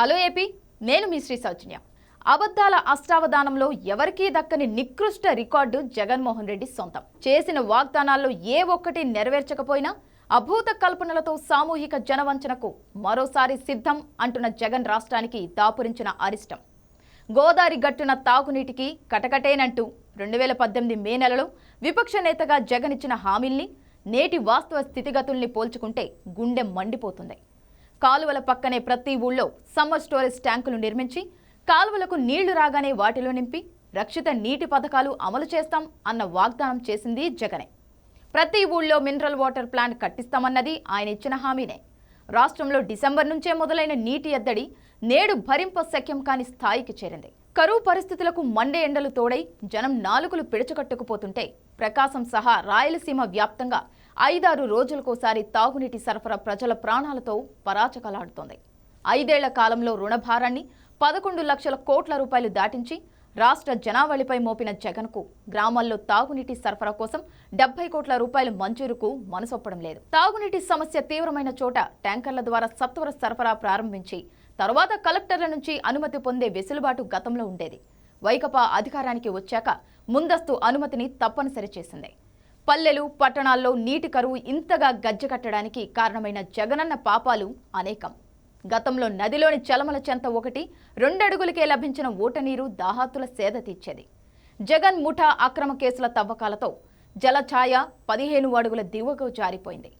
Hello AP నేను మీ శ్రీ సౌజన్య. అబద్ధాల అష్టావధానంలో ఎవరికీ దక్కని నికృష్ట రికార్డు జగన్మోహన్ రెడ్డి సొంతం. చేసిన వాగ్దానాల్లో ఏ ఒక్కటి నెరవేర్చకపోయినా అభూత కల్పనలతో సామూహిక జనవంచనకు మరోసారి సిద్ధం అంటున్న జగన్ రాష్ట్రానికి దాపురించిన అరిష్టం. గోదావరి గట్టున తాగునీటికి కటకటేనంటూ రెండు వేల పద్దెనిమిది మే నెలలో విపక్ష నేతగా జగన్ ఇచ్చిన హామీల్ని నేటి వాస్తవ స్థితిగతుల్ని పోల్చుకుంటే గుండె మండిపోతుంది. కాలువల పక్కనే ప్రతి ఊళ్ళో సమ్మర్ స్టోరేజ్ ట్యాంకులు నిర్మించి కాలువలకు నీళ్ళు రాగానే వాటిలో నింపి రక్షిత నీటి పథకాలు అమలు చేస్తాం అన్న వాగ్దానం చేసింది జగనే. ప్రతి ఊళ్ళో మినరల్ వాటర్ ప్లాంట్ కట్టిస్తామన్నది ఆయన ఇచ్చిన హామీనే. రాష్ట్రంలో డిసెంబర్ నుంచే మొదలైన నీటి ఎద్దడి నేడు భరింప శక్యం కాని స్థాయికి చేరింది. కరువు పరిస్థితులకు మండే ఎండలు తోడై జనం నాలుగులు పిడచకట్టుకుపోతుంటే ప్రకాశం సహా రాయలసీమ వ్యాప్తంగా ఐదారు రోజులకోసారి తాగునీటి సరఫరా ప్రజల ప్రాణాలతో పరాచకలాడుతోంది. ఐదేళ్ళ కాలంలో రుణభారాన్ని పదకొండు లక్షల కోట్ల రూపాయలు దాటించి రాష్ట్ర జనావళిపై మోపిన జగన్కు గ్రామాల్లో తాగునీటి సరఫరా కోసం డెబ్బై కోట్ల రూపాయలు మంజూరుకు మనసొప్పడం లేదు. తాగునీటి సమస్య తీవ్రమైన చోట ట్యాంకర్ల ద్వారా సత్వర సరఫరా ప్రారంభించి తర్వాత కలెక్టర్ల నుంచి అనుమతి పొందే వెసులుబాటు గతంలో ఉండేది. వైకపా అధికారానికి వచ్చాక ముందస్తు అనుమతిని తప్పనిసరి చేసింది. పల్లెలు పట్టణాల్లో నీటి కరువు ఇంతగా గజ్జకట్టడానికి కారణమైన జగనన్న పాపాలు అనేకం. గతంలో నదిలోని చలమల చెంత ఒకటి రెండడుగులకే లభించిన ఓటనీరు దాహాతుల సేద తీర్చేది. జగన్ ముఠా అక్రమ కేసుల తవ్వకాలతో జలఛాయ పదిహేను అడుగుల దిగువకు జారిపోయింది.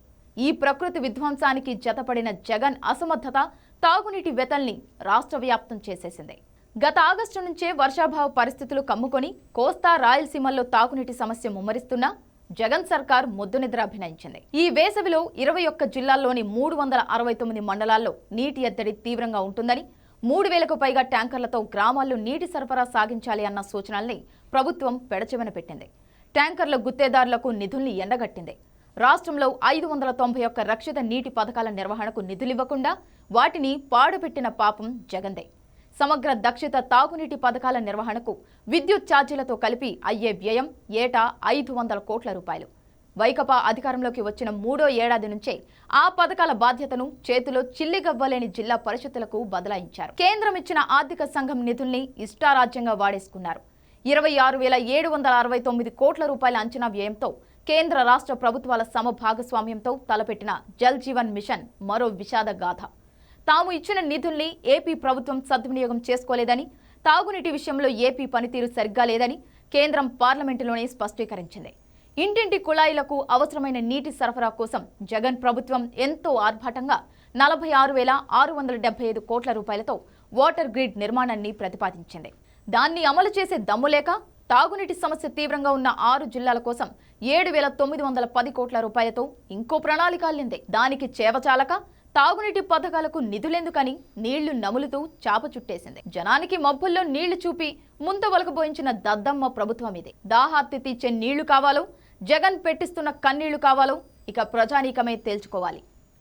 ఈ ప్రకృతి విధ్వంసానికి జతపడిన జగన్ అసమర్థత తాగునీటి వెతల్ని రాష్ట్ర వ్యాప్తం చేసేసింది. గత ఆగస్టు నుంచే వర్షాభావ పరిస్థితులు కమ్ముకొని కోస్తా రాయలసీమల్లో తాగునీటి సమస్య ముమ్మరిస్తున్నా జగన్ సర్కార్ ముద్దు నిద్ర అభినయించింది. ఈ వేసవిలో ఇరవై ఒక్క జిల్లాల్లోని మూడు వందల అరవై తొమ్మిది మండలాల్లో నీటి ఎద్దడి తీవ్రంగా ఉంటుందని మూడు వేలకు పైగా ట్యాంకర్లతో గ్రామాల్లో నీటి సరఫరా సాగించాలి అన్న సూచనల్ని ప్రభుత్వం పెడచెవిన పెట్టింది. ట్యాంకర్ల గుత్తేదారులకు నిధుల్ని ఎండగట్టింది. రాష్ట్రంలో ఐదు వందల తొంభై ఒక్క రక్షిత నీటి పథకాల నిర్వహణకు నిధులివ్వకుండా వాటిని పాడుపెట్టిన పాపం జగందే. సమగ్ర దక్షిత తాగునీటి పథకాల నిర్వహణకు విద్యుత్ ఛార్జీలతో కలిపి అయ్యే వ్యయం ఏటా ఐదు వందల కోట్ల రూపాయలు. వైకపా అధికారంలోకి వచ్చిన మూడో ఏడాది నుంచే ఆ పథకాల బాధ్యతను చేతిలో చిల్లిగవ్వలేని జిల్లా పరిషత్తులకు బదలాయించారు. కేంద్రం ఇచ్చిన ఆర్థిక సంఘం నిధుల్ని ఇష్టారాజ్యంగా వాడేసుకున్నారు. ఇరవై ఆరు వేల ఏడు వందల అరవై తొమ్మిది కోట్ల రూపాయల అంచనా వ్యయంతో కేంద్ర రాష్ట్ర ప్రభుత్వాల సమభాగస్వామ్యంతో తలపెట్టిన జల్ జీవన్ మిషన్ మరో విషాద గాథ. తాము ఇచ్చిన నిధుల్ని ఏపీ ప్రభుత్వం సద్వినియోగం చేసుకోలేదని తాగునీటి విషయంలో ఏపీ పనితీరు సరిగ్గా లేదని కేంద్రం పార్లమెంటులోనే స్పష్టీకరించింది. ఇంటింటి కుళాయిలకు అవసరమైన నీటి సరఫరా కోసం జగన్ ప్రభుత్వం ఎంతో ఆర్భాటంగా నలభై ఆరు వేల ఆరు వందల డెబ్బై ఐదు కోట్ల రూపాయలతో వాటర్ గ్రిడ్ నిర్మాణాన్ని ప్రతిపాదించింది. దాన్ని అమలు చేసే దమ్ము లేక తాగునీటి సమస్య తీవ్రంగా ఉన్న ఆరు జిల్లాల కోసం ఏడు వేల తొమ్మిది వందల పది కోట్ల రూపాయలతో ఇంకో ప్రణాళిక అల్లింది. దానికి చేవచాలక తాగునీటి పథకాలకు నిధులెందుకని నీళ్ళు నములుతూ చాప చుట్టేసింది. జనానికి మబ్బుల్లో నీళ్ళు చూపి ముంత వలకబోయించిన దద్దమ్మ ప్రభుత్వం ఇది. దాహార్తి తీర్చే నీళ్ళు కావాలో జగన్ పెట్టిస్తున్న కన్నీళ్ళు కావాలో ఇక ప్రజానీకమే తేల్చుకోవాలి.